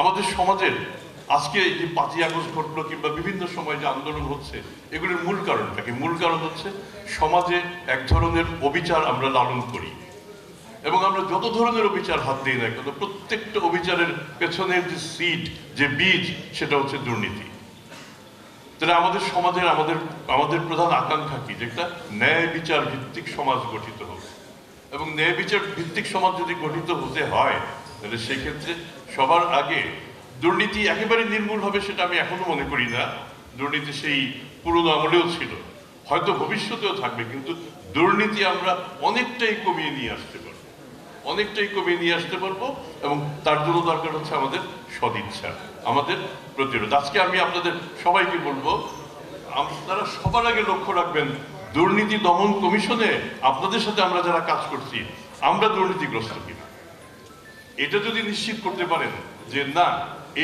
আমাদের সমাজের আজকে যে পাঁচই আগস্ট ঘটলো কিংবা বিভিন্ন সময় যে আন্দোলন হচ্ছে, এগুলির মূল কারণটা কি? মূল কারণ হচ্ছে সমাজে এক ধরনের অবিচার আমরা লালন করি। এবং আমরা যত ধরনের অবিচার হাত দিই না কেন, প্রত্যেকটা অবিচারের পেছনের যে সিড যে বীজ, সেটা হচ্ছে দুর্নীতি। তাহলে আমাদের সমাজের, আমাদের আমাদের প্রধান আকাঙ্ক্ষা কি? যে একটা ন্যায় বিচার ভিত্তিক সমাজ গঠিত হবে এবং ন্যায় বিচার ভিত্তিক সমাজ যদি গঠিত হতে হয় তাহলে সেক্ষেত্রে সবার আগে দুর্নীতি একেবারে নির্মূল হবে সেটা আমি এখনও মনে করি না। দুর্নীতি সেই পুরনো আমলেও ছিল। হয়তো ভবিষ্যতেও থাকবে, কিন্তু দুর্নীতি আমরা অনেকটাই কমিয়ে নিয়ে আসতে পারব। অনেকটাই কমিয়ে নিয়ে আসতে পারব এবং তার জন্য দরকার হচ্ছে আমাদের সদিচ্ছা, আমাদের প্রতিরোধ। আজকে আমি আপনাদের সবাইকে বলব, আপনারা সবার আগে লক্ষ্য রাখবেন, দুর্নীতি দমন কমিশনে আপনাদের সাথে আমরা যারা কাজ করছি, আমরা দুর্নীতিগ্রস্ত কিনা। এটা যদি নিশ্চিত করতে পারেন যে না,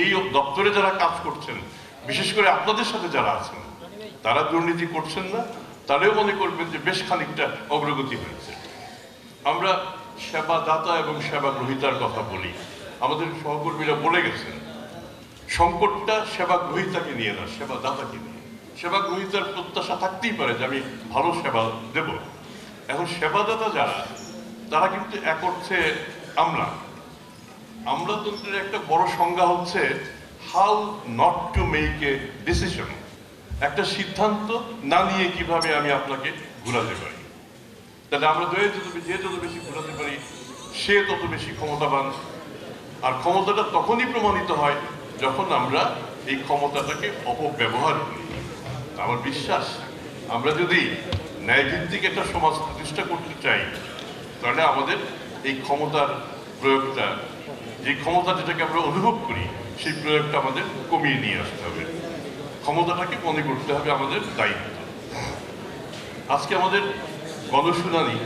এই দপ্তরে যারা কাজ করছেন, বিশেষ করে আপনাদের সাথে যারা আছেন, তারা দুর্নীতি করছেন না তারাও মনে করবেন যে বেশ খানিকটা অগ্রগতি হয়েছে। আমরা সেবা দাতা এবং সেবা গ্রহীতার কথা বলি। আমাদের সহকর্মীরা বলে গেছেন, সংকটটা সেবা গ্রহীতাকে নিয়ে না সেবা দাতাকে নিয়ে। সেবা গ্রহিতার প্রত্যাশা থাকতেই পারে যে আমি ভালো সেবা দেব। এখন সেবাদাতা যারা, তারা কিন্তু এক অর্থে আমরা আমলাতন্ত্রের একটা বড় সংজ্ঞা হচ্ছে how not to make a decision. একটা সিদ্ধান্ত না নিয়ে কীভাবে আমি আপনাকে ঘুরাতে পারি। তাহলে আমরা দয়ে যত যে যত বেশি ঘুরাতে পারি, সে তত বেশি ক্ষমতাবান। আর ক্ষমতাটা তখনই প্রমাণিত হয় যখন আমরা এই ক্ষমতাটাকে অপব্যবহার করি। আমার বিশ্বাস, আমরা যদি ন্যায়ভিত্তিক একটা সমাজ প্রতিষ্ঠা করতে চাই, তাহলে আমাদের এই ক্ষমতার প্রয়োগটা যে ক্ষমতা যেটাকে আমরা অনুভব করি, সেই প্রয়োগটা আমাদের কমিয়ে নিয়ে আসতে হবে। ক্ষমতাটাকে মনে করতে হবে আমাদের দায়িত্ব। আজকে আমাদের গণশুনানি